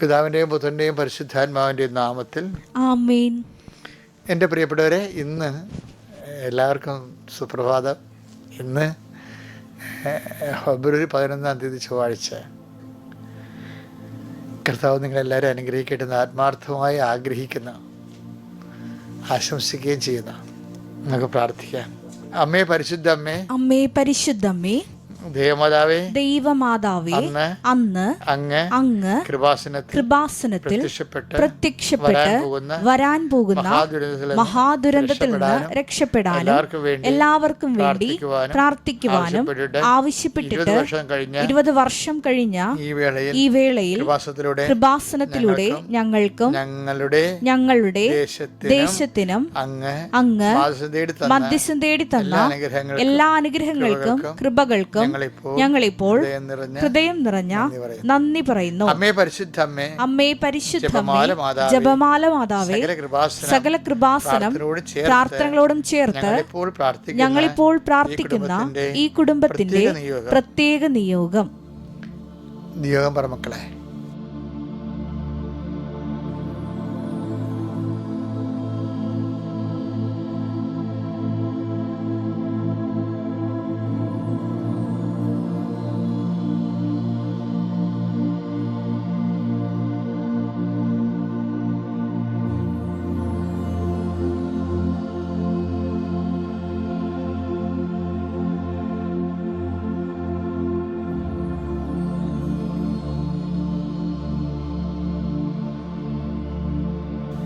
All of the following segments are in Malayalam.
പിതാവിന്റെയും പുത്രന്റെയും പരിശുദ്ധാത്മാവിന്റെയും നാമത്തിൽ ആമേൻ. എന്റെ പ്രിയപ്പെട്ടവരെ ഇന്ന് എല്ലാവർക്കും സുപ്രഭാതം. ഇന്ന് ഫെബ്രുവരി പതിനൊന്നാം തീയതി ചൊവ്വാഴ്ച. കർത്താവ് നിങ്ങളെല്ലാവരും അനുഗ്രഹിക്കട്ടെ എന്ന് ആത്മാർത്ഥമായി ആഗ്രഹിക്കുന്ന ആശംസിക്കുകയും ചെയ്യുന്ന നമുക്ക് പ്രാർത്ഥിക്കാം. അമ്മേ പരിശുദ്ധ അമ്മേ. അമ്മേ പരിശുദ്ധമ്മേ ദേവമാതാവേ ദൈവമാതാവേ അന്ന് അങ്ങ് അങ്ങ് കൃപാസനത്തിൽ കൃപാസനത്തിൽ പ്രത്യക്ഷപ്പെട്ട് വരാൻ പോകുന്ന മഹാദുരന്തത്തിൽ നിന്ന് രക്ഷപ്പെടാനും എല്ലാവർക്കും വേണ്ടി പ്രാർത്ഥിക്കുവാനും ആവശ്യപ്പെട്ടിട്ട് ഇരുപത് വർഷം കഴിഞ്ഞ ഈ വേളയിൽ കൃപാസനത്തിലൂടെ ഞങ്ങൾക്കും ഞങ്ങളുടെ ഞങ്ങളുടെ ദേശത്തിനും അങ്ങ് അങ്ങ് മധ്യസ്ഥം തേടി തന്ന എല്ലാ അനുഗ്രഹങ്ങൾക്കും കൃപകൾക്കും ഞങ്ങളിപ്പോൾ ഹൃദയം നിറഞ്ഞ നന്ദി പറയുന്നു. അമ്മേ പരിശുദ്ധ അമ്മേ അമ്മേ പരിശുദ്ധമേ ജപമാല മാതാവേ, സകല കൃപാസനം പ്രാർത്ഥനകളോടും ചേർത്ത് ഞങ്ങളിപ്പോൾ പ്രാർത്ഥിക്കുന്ന ഈ കുടുംബത്തിന്റെ പ്രത്യേക നിയോഗം. പ്രത്യേക നിയോഗം നിയോഗം പറ മക്കളെ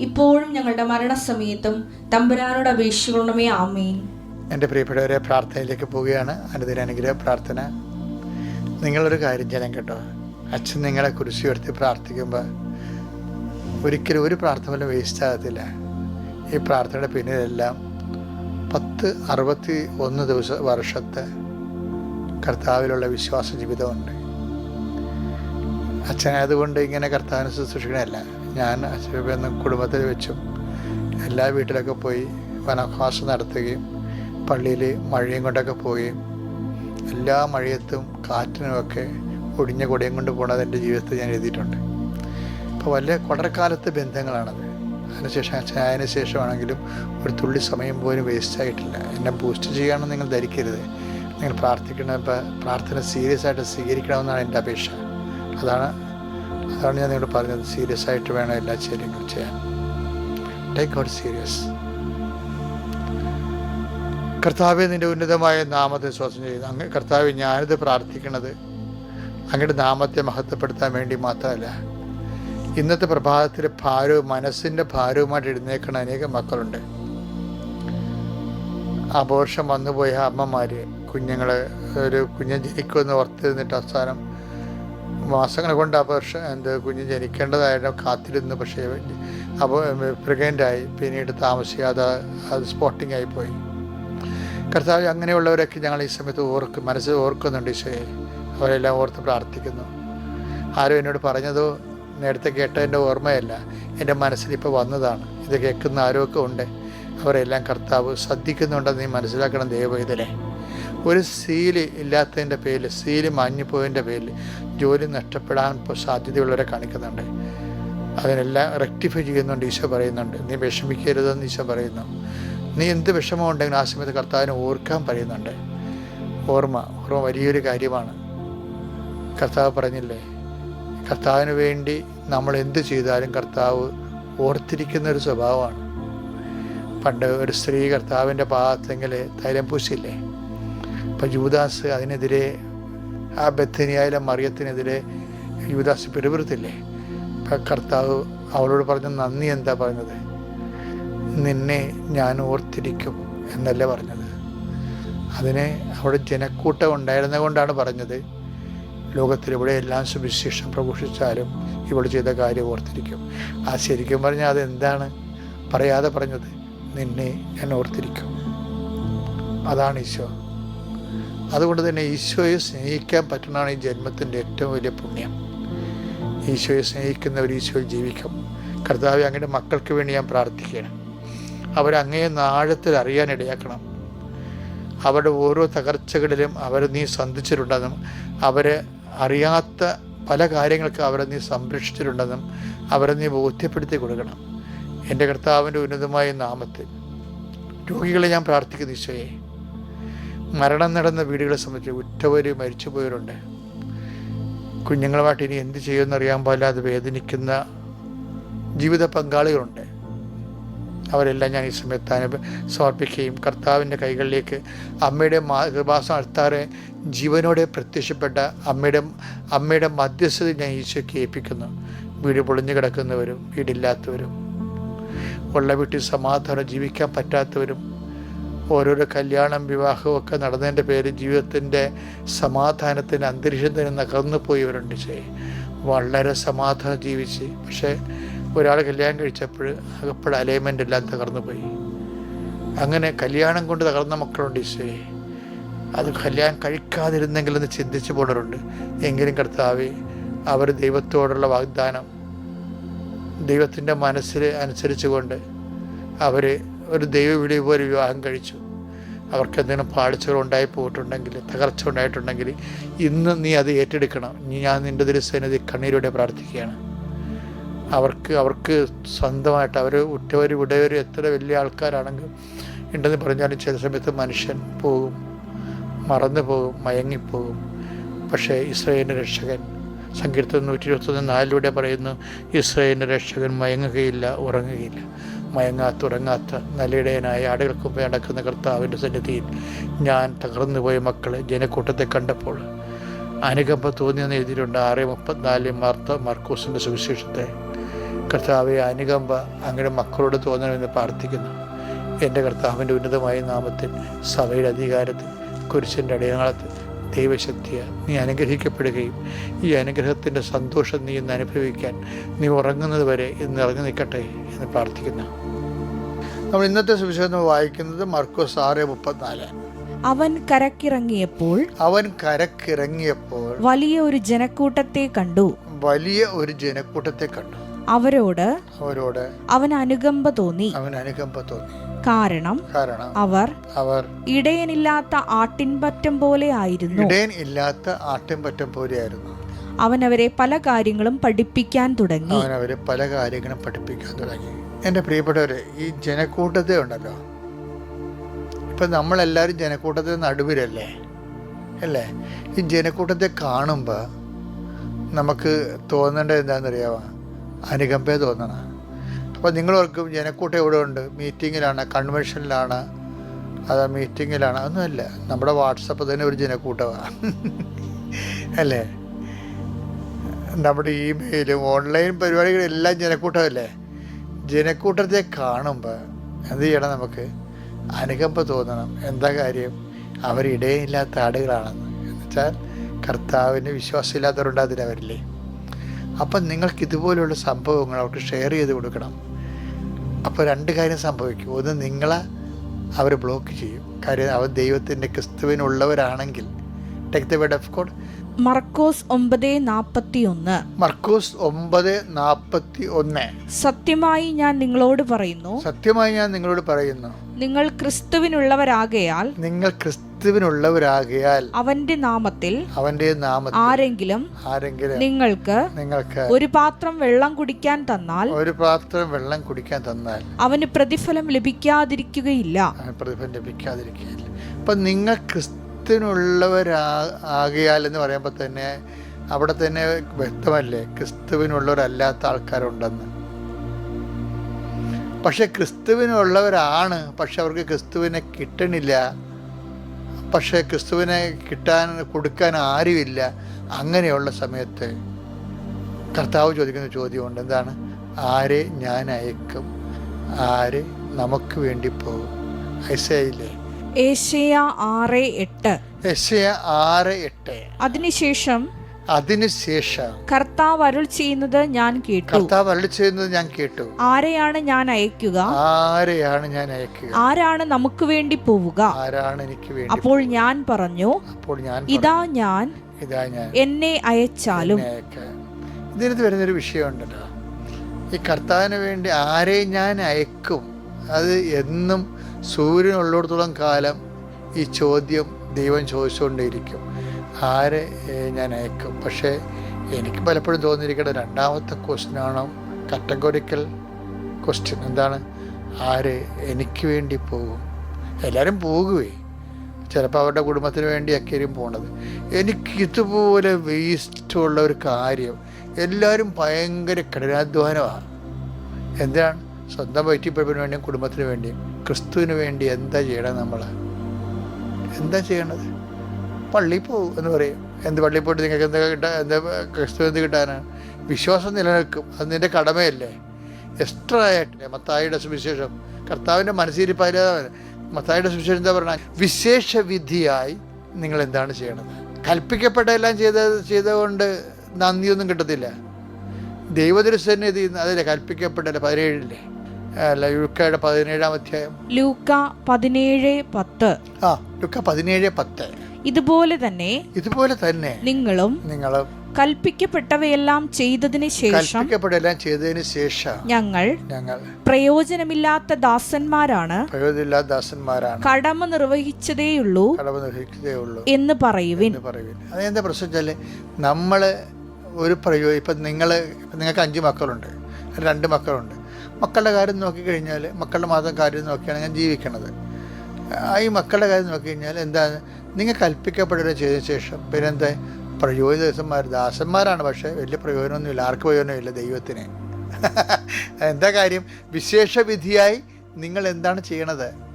ഇപ്പോഴും ഞങ്ങളുടെ മരണസമയത്തും തമ്പുരാനോട് അപേക്ഷിക്കണമേ ആമേൻ. എന്റെ പ്രിയപ്പെട്ടവരെ പ്രാർത്ഥനയിലേക്ക് പോവുകയാണ്. അനുദിന അനുഗ്രഹ പ്രാർത്ഥന. നിങ്ങളൊരു കാര്യം ചെയ്യാൻ കേട്ടോ. അച്ഛൻ നിങ്ങളെ കുരിശി ഉയർത്തി പ്രാർത്ഥിക്കുമ്പോൾ ഒരിക്കലും ഒരു പ്രാർത്ഥന പോലും വേസ്റ്റ് ആകത്തില്ല. ഈ പ്രാർത്ഥനയുടെ പിന്നിലെല്ലാം പത്ത് അറുപത്തി ഒന്ന് ദിവസ വർഷത്തെ കർത്താവിലുള്ള വിശ്വാസ ജീവിതമുണ്ട്. അച്ഛനായതുകൊണ്ട് ഇങ്ങനെ കർത്താവിനെ ശുശ്രൂഷിക്കണമല്ല ഞാൻ അച്ഛനും കുടുംബത്തിൽ വെച്ചും എല്ലാ വീട്ടിലൊക്കെ പോയി വനവാസം നടത്തുകയും പള്ളിയിൽ മഴയും കൊണ്ടൊക്കെ പോവുകയും എല്ലാ മഴയത്തും കാറ്റിനുമൊക്കെ ഒടിഞ്ഞ കൊടയും കൊണ്ട് പോണത് എന്റെ ജീവിതത്തിൽ ഞാൻ എഴുതിയിട്ടുണ്ട്. അപ്പോൾ വലിയ കൊടർക്കാലത്തെ ബന്ധങ്ങളാണത്. അതിനുശേഷം അതിന് ശേഷമാണെങ്കിലും ഒരു തുള്ളി സമയം പോലും വേസ്റ്റ് ആയിട്ടില്ല. എന്നെ ബൂസ്റ്റ് ചെയ്യാമെന്ന് നിങ്ങൾ ധരിക്കരുത്. നിങ്ങൾ പ്രാർത്ഥിക്കണം പ്രാർത്ഥന സീരിയസ് ആയിട്ട് സ്വീകരിക്കണമെന്നാണ് എന്റെ അപേക്ഷ. അതാണ് അതാണ് ഞാൻ നിങ്ങളോട് പറഞ്ഞത്. സീരിയസ് ആയിട്ട് വേണം എല്ലാ കാര്യങ്ങളും ചെയ്യാൻ. ടേക്ക് ഔട്ട് സീരിയസ് കർത്താവെ നിന്റെ ഉന്നതമായ നാമത്തെ ശ്വാസം ചെയ്യുന്നു. അങ്ങ് കർത്താവ് ഞാനിത് പ്രാർത്ഥിക്കണത് അങ്ങയുടെ നാമത്തെ മഹത്വപ്പെടുത്താൻ വേണ്ടി മാത്രമല്ല ഇന്നത്തെ പ്രഭാതത്തിലെ ഭാരവും മനസ്സിന്റെ ഭാരവുമായിട്ട് എഴുന്നേക്കുന്ന അനേകം മക്കളുണ്ട്. അപോർഷം വന്നുപോയ അമ്മമാർ കുഞ്ഞുങ്ങൾ ഒരു കുഞ്ഞ് ജനിക്കുമെന്ന് ഓർത്തിരുന്നിട്ട് അവസാനം മാസങ്ങൾ കൊണ്ട് ആ വർഷം എന്ത് കുഞ്ഞ് ജനിക്കേണ്ടതായിട്ട് കാത്തിരുന്നു. പക്ഷേ അപ്പോൾ പ്രഗ്നന്റായി. പിന്നീട് താമസിക്കാതെ അത് സ്പോട്ടിംഗ് ആയിപ്പോയി കർത്താവ് അങ്ങനെയുള്ളവരൊക്കെ ഞങ്ങൾ ഈ സമയത്ത് ഓർക്കും മനസ്സ് ഓർക്കുന്നുണ്ട് ഈശോയെ. അവരെല്ലാം ഓർത്ത് പ്രാർത്ഥിക്കുന്നു. ആരും എന്നോട് പറഞ്ഞതോ നേരത്തെ കേട്ടതിന്റെ ഓർമ്മയല്ല. എന്റെ മനസ്സിൽ ഇപ്പോൾ വന്നതാണ്. ഇത് കേൾക്കുന്ന ആരൊക്കെ ഉണ്ട്? അവരെല്ലാം കർത്താവ് ശ്രദ്ധിക്കുന്നുണ്ടെന്ന് നീ മനസ്സിലാക്കണം ദൈവം ഇതിലെ ഒരു സീൽ ഇല്ലാത്തതിന്റെ പേരിൽ സീൽ മാഞ്ഞുപോയതിന്റെ പേരിൽ ജോലി നഷ്ടപ്പെടാൻ ഇപ്പോൾ സാധ്യതയുള്ളവരെ കാണിക്കുന്നുണ്ട്. അതിനെല്ലാം റെക്ടിഫൈ ചെയ്യുന്നുണ്ട് ഈശോ പറയുന്നുണ്ട്. നീ വിഷമിക്കരുതെന്ന് ഈശോ പറയുന്നു. നീ എന്ത് വിഷമം ഉണ്ടെങ്കിലും ആ സമയത്ത് കർത്താവിനെ ഓർക്കാൻ പറയുന്നുണ്ട്. ഓർമ്മ ഓർമ്മ വലിയൊരു കാര്യമാണ്. കർത്താവ് പറഞ്ഞില്ലേ കർത്താവിന് വേണ്ടി നമ്മൾ എന്ത് ചെയ്താലും കർത്താവ് ഓർത്തിരിക്കുന്ന ഒരു സ്വഭാവമാണ്. പണ്ട് ഒരു സ്ത്രീ കർത്താവിന്റെ പാദത്തെങ്കിൽ തൈലം പൂശില്ലേ അപ്പം യൂദാസ് അതിനെതിരെ ആ ബethനിയായാലും മറിയത്തിനെതിരെ യൂദാസ് പിടിപെടുത്തില്ലേ? അപ്പം കർത്താവ് അവളോട് പറഞ്ഞ നന്ദി എന്താ പറഞ്ഞത് നിന്നെ ഞാൻ ഓർത്തിരിക്കും എന്നല്ലേ പറഞ്ഞത്. അതിനെ അവിടെ ജനക്കൂട്ടം ഉണ്ടായിരുന്ന കൊണ്ടാണ് പറഞ്ഞത്. ലോകത്തിലിവിടെ എല്ലാം സുവിശേഷം പ്രഘോഷിച്ചാലും ഇവിടെ ചെയ്ത കാര്യം ഓർത്തിരിക്കും. ആ ശരിക്കും പറഞ്ഞാൽ അതെന്താണ്? പറയാതെ പറഞ്ഞത് നിന്നെ ഞാൻ ഓർത്തിരിക്കും. അതാണ് ഈശോ. അതുകൊണ്ട് തന്നെ ഈശോയെ സ്നേഹിക്കാൻ പറ്റുന്നതാണ് ഈ ജന്മത്തിന്റെ ഏറ്റവും വലിയ പുണ്യം. ഈശോയെ സ്നേഹിക്കുന്നവർ ഈശോയിൽ ജീവിക്കും. കർത്താവ് അങ്ങയുടെ മക്കൾക്ക് വേണ്ടി ഞാൻ പ്രാർത്ഥിക്കുകയാണ്. അവരങ്ങയെ നാഴത്തിൽ അറിയാനിടയാക്കണം അവരുടെ ഓരോ തകർച്ചകളിലും അവർ നീ സന്ധിച്ചിട്ടുണ്ടെന്നും അവരെ അറിയാത്ത പല കാര്യങ്ങൾക്ക് അവരെ നീ സംരക്ഷിച്ചിട്ടുണ്ടെന്നും അവരെ നീ ബോധ്യപ്പെടുത്തി കൊടുക്കണം. എന്റെ കർത്താവിന്റെ ഉന്നതമായ നാമത്തിൽ. രോഗികളെ ഞാൻ പ്രാർത്ഥിക്കുന്നു ഈശോയെ. മരണം നടന്ന വീടുകളെ സംബന്ധിച്ച് ഉറ്റവർ മരിച്ചുപോയവരുണ്ട്. കുഞ്ഞുങ്ങളുമായിട്ട് ഇനി എന്ത് ചെയ്യുമെന്ന് അറിയാൻ പാടില്ലാതെ വേദനിക്കുന്ന ജീവിത പങ്കാളികളുണ്ട്. അവരെല്ലാം ഞാൻ ഈ സമയത്ത് അനുഭ സമർപ്പിക്കുകയും കർത്താവിന്റെ കൈകളിലേക്ക് അമ്മയുടെ കൃപാസം അൾത്താറെ ജീവനോടെ പ്രത്യക്ഷപ്പെട്ട അമ്മയുടെ അമ്മയുടെ മധ്യസ്ഥത ഞാൻ ഈശോയ്ക്ക് ഏൽപ്പിക്കുന്നു. വീട് പൊളിഞ്ഞു കിടക്കുന്നവരും വീടില്ലാത്തവരും ഉള്ള വീട്ടിൽ സമാധാനം ജീവിക്കാൻ പറ്റാത്തവരും ഓരോരോ കല്യാണം വിവാഹവും ഒക്കെ നടന്നതിന്റെ പേര് ജീവിതത്തിന്റെ സമാധാനത്തിന് അന്തരീക്ഷത്തിന് നകർന്നു പോയവരുണ്ട് ചേ വളരെ സമാധാനം ജീവിച്ച്. പക്ഷേ ഒരാൾ കല്യാണം കഴിച്ചപ്പോൾ അകപ്പോൾ അലൈൻമെന്റ് എല്ലാം തകർന്നു പോയി. അങ്ങനെ കല്യാണം കൊണ്ട് തകർന്ന മക്കളുണ്ട് ഈശോയെ അത് കല്യാണം കഴിക്കാതിരുന്നെങ്കിൽ എന്ന് ചിന്തിച്ചു പോണവരുണ്ട്. എങ്കിലും കർത്താവ് അവർ ദൈവത്തോടുള്ള വാഗ്ദാനം ദൈവത്തിന്റെ മനസ്സിൽ അനുസരിച്ചുകൊണ്ട് അവർ ഒരു ദൈവവിളി പോലെ വിവാഹം കഴിച്ചു. അവർക്ക് എന്തെങ്കിലും പാളിച്ചകൾ ഉണ്ടായി പോയിട്ടുണ്ടെങ്കിൽ തകർച്ച ഉണ്ടായിട്ടുണ്ടെങ്കിൽ ഇന്ന് നീ അത് ഏറ്റെടുക്കണം. ഞാൻ നിന്റെ തിരുസന്നിധി കണ്ണീരോടെ പ്രാർത്ഥിക്കുകയാണ്. അവർക്ക് അവർക്ക് സ്വന്തമായിട്ട് അവർ ഉറ്റവർ വിടവർ എത്ര വലിയ ആൾക്കാരാണെങ്കിലും ഉണ്ടെന്ന് പറഞ്ഞാലും ചില സമയത്ത് മനുഷ്യൻ പോകും മറന്നു പോകും മയങ്ങിപ്പോകും. പക്ഷേ ഇസ്രയേലിന്റെ രക്ഷകൻ സങ്കീർത്തനം നൂറ്റി ഇരുപത്തൊന്ന് നാലിലൂടെ പറയുന്നു ഇസ്രയേലിന്റെ രക്ഷകൻ മയങ്ങുകയില്ല ഉറങ്ങുകയില്ല. മയങ്ങാത്ത ഉറങ്ങാത്ത നല്ലയിടയനായ ആടുകൾക്ക് നടക്കുന്ന കർത്താവിന്റെ സന്നിധിയിൽ ഞാൻ തകർന്നു പോയ മക്കളെ ജനക്കൂട്ടത്തെ കണ്ടപ്പോൾ അനുകമ്പ തോന്നിയെന്ന് എഴുതിയിട്ടുണ്ട് ആറ് മുപ്പത്തിനാല് മാർത്ത മർക്കൂസിന്റെ സുവിശേഷത്തെ. കർത്താവെ അനുകമ്പ അങ്ങനെ മക്കളോട് തോന്നണമെന്ന് പ്രാർത്ഥിക്കുന്നു. എന്റെ കർത്താവിന്റെ ഉന്നതമായ നാമത്തിൽ സഭയുടെ അധികാരത്തിൽ കുരിശിന്റെ അടയാളത്തിൽ ദൈവശക്തിയ നീ അനുഗ്രഹിക്കപ്പെടുകയും ഈ അനുഗ്രഹത്തിന്റെ സന്തോഷം നീ ഇന്ന് അനുഭവിക്കാൻ നീ ഉറങ്ങുന്നത് വരെ ഇന്ന് ഇറങ്ങി നിൽക്കട്ടെ എന്ന് പ്രാർത്ഥിക്കുന്നു. നമ്മൾ ഇന്നത്തെ സുവിശേഷം വായിക്കുന്നത് മർക്കോസ് ആറ് മുപ്പത്തിനാല്. അവൻ കരക്കിറങ്ങിയപ്പോൾ അവൻ കരക്കിറങ്ങിയപ്പോൾ വലിയ ഒരു ജനക്കൂട്ടത്തെ കണ്ടു. വലിയ ഒരു ജനക്കൂട്ടത്തെ കണ്ടു. അവരോട് അവരോട് അവൻ അനുകമ്പ തോന്നി. അവൻ അനുകമ്പ തോന്നി. കാരണം കാരണം അവർ അവർ ഇടയനില്ലാത്ത ആട്ടിൻപറ്റം പോലെ ആയിരുന്നു. ഇടയൻ ഇല്ലാത്ത ആട്ടിൻപറ്റം പോലെയായിരുന്നു. അവൻ അവരെ പല കാര്യങ്ങളും പഠിപ്പിക്കാൻ തുടങ്ങി. അവൻ അവരെ പല കാര്യങ്ങളും പഠിപ്പിക്കാൻ തുടങ്ങി. എന്റെ പ്രിയപ്പെട്ടവരെ ഈ ജനക്കൂട്ടത്തെ ഉണ്ടല്ലോ. ഇപ്പം നമ്മളെല്ലാവരും ജനക്കൂട്ടത്തെ നടുവിലല്ലേ? അല്ലേ? ഈ ജനക്കൂട്ടത്തെ കാണുമ്പോൾ നമുക്ക് തോന്നേണ്ടത് എന്താണെന്നറിയാമോ അനുകമ്പ തോന്നണം. അപ്പോൾ നിങ്ങളോർക്കും ജനക്കൂട്ടം എവിടെ ഉണ്ട്? മീറ്റിങ്ങിലാണ് കൺവെൻഷനിലാണ് അത് മീറ്റിങ്ങിലാണ്? ഒന്നുമല്ല നമ്മുടെ വാട്സപ്പ് തന്നെ ഒരു ജനക്കൂട്ടമാണ്. അല്ലേ? നമ്മുടെ ഇമെയിലും ഓൺലൈൻ പരിപാടികളെല്ലാം ജനക്കൂട്ടമല്ലേ? ജനക്കൂട്ടത്തെ കാണുമ്പോൾ എന്ത് ചെയ്യണം നമുക്ക്? അനുകമ്പ തോന്നണം. എന്താ കാര്യം? അവരിടയില്ലാത്ത ആടുകളാണെന്ന്. എന്നുവെച്ചാൽ കർത്താവിന് വിശ്വാസമില്ലാത്തവരുണ്ട് അതിലവരില്ലേ അപ്പം നിങ്ങൾക്ക് ഇതുപോലുള്ള സംഭവങ്ങൾ അവർക്ക് ഷെയർ ചെയ്ത് കൊടുക്കണം. അപ്പോൾ രണ്ട് കാര്യം സംഭവിക്കും. ഒന്ന് നിങ്ങളെ അവർ ബ്ലോക്ക് ചെയ്യും. കാര്യം അവർ ദൈവത്തിന്റെ ക്രിസ്തുവിനുള്ളവരാണെങ്കിൽ take the word of God മർക്കോസ് ഒമ്പത് നാൽപ്പത്തിയൊന്ന് മർക്കോസ് ഒമ്പത് നാൽപ്പത്തി ഒന്ന് സത്യമായി ഞാൻ നിങ്ങളോട് പറയുന്നു. സത്യമായി ഞാൻ നിങ്ങളോട് പറയുന്നു. നിങ്ങൾ ക്രിസ്തുവിനുള്ളവരാകയാൽ നിങ്ങൾ ക്രിസ്തുവിനുള്ളവരാകയാൽ അവന്റെ നാമത്തിൽ അവന്റെ നാമത്തിൽ ആരെങ്കിലും ആരെങ്കിലും നിങ്ങൾക്ക് നിങ്ങൾക്ക് ഒരു പാത്രം വെള്ളം കുടിക്കാൻ തന്നാൽ ഒരു പാത്രം വെള്ളം കുടിക്കാൻ തന്നാൽ അവന് പ്രതിഫലം ലഭിക്കാതിരിക്കുകയില്ല. പ്രതിഫലം ലഭിക്കാതിരിക്കുകയില്ല. അപ്പൊ നിങ്ങൾ ക്രിസ്തുവിനുള്ളവരാ ആകിയാൽ എന്ന് പറയുമ്പോൾ തന്നെ അവിടെ തന്നെ വ്യക്തമല്ലേ? ക്രിസ്തുവിനുള്ളവരല്ലാത്ത ആൾക്കാരുണ്ടെന്ന്. പക്ഷെ ക്രിസ്തുവിനുള്ളവരാണ് പക്ഷെ അവർക്ക് ക്രിസ്തുവിനെ കിട്ടണില്ല. പക്ഷേ ക്രിസ്തുവിനെ കിട്ടാൻ കൊടുക്കാൻ ആരുമില്ല. അങ്ങനെയുള്ള സമയത്ത് കർത്താവ് ചോദിക്കുന്ന ചോദ്യമുണ്ട്. എന്താണ്? ആരെ ഞാൻ അയക്കും? ആര് നമുക്ക് വേണ്ടി പോകും? ഐസയില്ലേ ഏഷ്യ ആറ് എട്ട്. ഏഷ്യ ആറ് എട്ട്. അതിനുശേഷം അതിനുശേഷം കർത്താവ് അരുൾ ചെയ്യുന്നത് ഞാൻ കേട്ടു. കർത്താവ് അരുൾ ചെയ്യുന്നത് ഞാൻ കേട്ടു. ആരെയാണ് ഞാൻ അയക്കുക? ആരെയാണ് ഞാൻ അയക്കുക? ആരാണ് നമുക്ക് വേണ്ടി പോവുക? ആരാണ് എനിക്ക് വേണ്ടി അപ്പോൾ ഞാൻ പറഞ്ഞു അപ്പോൾ ഞാൻ ഇതാ ഞാൻ ഇതാ ഞാൻ എന്നെ അയച്ചാലും. ഇതിനകത്ത് വരുന്നൊരു വിഷയമുണ്ടല്ലോ. ഈ കർത്താവിന് വേണ്ടി ആരെ ഞാൻ അയക്കും? അത് എന്നും സൂര്യൻ ഉള്ളിടത്തോളം കാലം ഈ ചോദ്യം ദൈവം ചോദിച്ചുകൊണ്ടേയിരിക്കും. ആരെ ഞാൻ അയക്കും? പക്ഷേ എനിക്ക് പലപ്പോഴും തോന്നിയിരിക്കുന്നത് രണ്ടാമത്തെ ക്വസ്റ്റ്യനാണ് കറ്റഗോറിക്കൽ ക്വസ്റ്റ്യൻ. എന്താണ്? ആര് എനിക്ക് വേണ്ടി പോകും? എല്ലാവരും പോകുകയെ ചിലപ്പോൾ അവരുടെ കുടുംബത്തിന് വേണ്ടിയൊക്കെയായിരിക്കും പോണത്. എനിക്ക് ഇതുപോലെ വേസ്റ്റുള്ള ഒരു കാര്യം എല്ലാവരും ഭയങ്കര കഠിനാധ്വാനമാണ് എന്താണ്? സ്വന്തം വയറ്റിപ്പഴപ്പിന് വേണ്ടിയും കുടുംബത്തിന് വേണ്ടിയും. ക്രിസ്തുവിന് വേണ്ടി എന്താ ചെയ്യണം നമ്മൾ? എന്താ ചെയ്യണത്? പള്ളി പോകും എന്ന് പറയും. എന്ത് പള്ളി പോയിട്ട് നിങ്ങൾക്ക് എന്താ കിട്ടാൻ എന്താ ക്രിസ്തു എന്ത് കിട്ടാനാണ് വിശ്വാസം നിലനിൽക്കും. അത് നിന്റെ കടമയല്ലേ? എക്സ്ട്രാ ആയിട്ടില്ലേ? മത്തായിയുടെ സുവിശേഷം. കർത്താവിന്റെ മനസ്സിരിപ്പായാലും മത്തായിയുടെ സുവിശേഷം എന്താ പറഞ്ഞാൽ വിശേഷ വിധിയായി നിങ്ങൾ എന്താണ് ചെയ്യണത്? കൽപ്പിക്കപ്പെട്ട എല്ലാം ചെയ്ത ചെയ്തുകൊണ്ട് നന്ദിയൊന്നും കിട്ടത്തില്ല. ദൈവദൃസന്നിധി അതല്ലേ കൽപ്പിക്കപ്പെട്ടല്ലേ? പതിനേഴില്ലേ? അല്ല ലൂക്കയുടെ പതിനേഴാം അധ്യായം. ലൂക്ക പതിനേഴ് പത്ത്. ആ ലൂക്ക പതിനേഴ് പത്ത്. ഇതുപോലെ തന്നെ ഇതുപോലെ തന്നെ നിങ്ങളും നിങ്ങൾ കൽപ്പിക്കപ്പെട്ടവയെല്ലാം ചെയ്തതിന് ശേഷം കൽപ്പിക്കപ്പെട്ടെല്ലാം ചെയ്തതിന് ശേഷം ഞങ്ങൾ ഞങ്ങൾ പ്രയോജനമില്ലാത്ത ദാസന്മാരാണ്. പ്രയോജനമില്ലാത്ത ദാസന്മാരാണ്. കടമ നിർവഹിച്ചതേയുള്ളൂ കടമ നിർവഹിച്ചതേയുള്ളൂ എന്ന് പറയുവിൻ. എന്ന് പറയുവില്ല അതെന്താ പ്രശ്നം വെച്ചാൽ നമ്മൾ ഒരു പ്രയോ ഇപ്പം നിങ്ങൾ നിങ്ങൾക്ക് അഞ്ച് മക്കളുണ്ട് രണ്ട് മക്കളുണ്ട്. മക്കളുടെ കാര്യം നോക്കിക്കഴിഞ്ഞാൽ മക്കളുടെ മാത്രം കാര്യം നോക്കിയാണ് ഞാൻ ജീവിക്കണത്. ഈ മക്കളുടെ കാര്യം നോക്കിക്കഴിഞ്ഞാൽ എന്താ നിങ്ങൾ കൽപ്പിക്കപ്പെടുക ചെയ്തതിന് ശേഷം പിന്നെ എന്താ പ്രയോജന ദിവസന്മാർ ദാസന്മാരാണ് പക്ഷേ വലിയ പ്രയോജനമൊന്നുമില്ല ആർക്ക് പ്രയോജനമില്ല ദൈവത്തിന്. എന്താ കാര്യം? വിശേഷവിധിയായി നിങ്ങൾ എന്താണ് ചെയ്യണത്?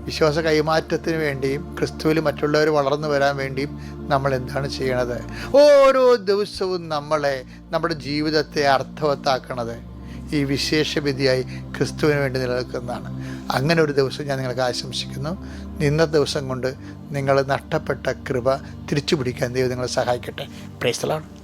വിശ്വാസ കൈമാറ്റത്തിന് വേണ്ടിയും ക്രിസ്തുവിൽ മറ്റുള്ളവർ വളർന്നു വരാൻ വേണ്ടിയും നമ്മൾ എന്താണ് ചെയ്യണത്? ഓരോ ദിവസവും നമ്മളെ നമ്മുടെ ജീവിതത്തെ അർത്ഥവത്താക്കണത്. ഈ വിശേഷവിധിയായി ക്രിസ്തുവിന് വേണ്ടി നിലനിൽക്കുന്നതാണ്. അങ്ങനെ ഒരു ദിവസം ഞാൻ നിങ്ങൾക്ക് ആശംസിക്കുന്നു. ഇന്നത്തെ ദിവസം കൊണ്ട് നിങ്ങൾ നഷ്ടപ്പെട്ട കൃപ തിരിച്ചു പിടിക്കാൻ ദൈവം നിങ്ങളെ സഹായിക്കട്ടെ. പ്രൈസ്തലാണ്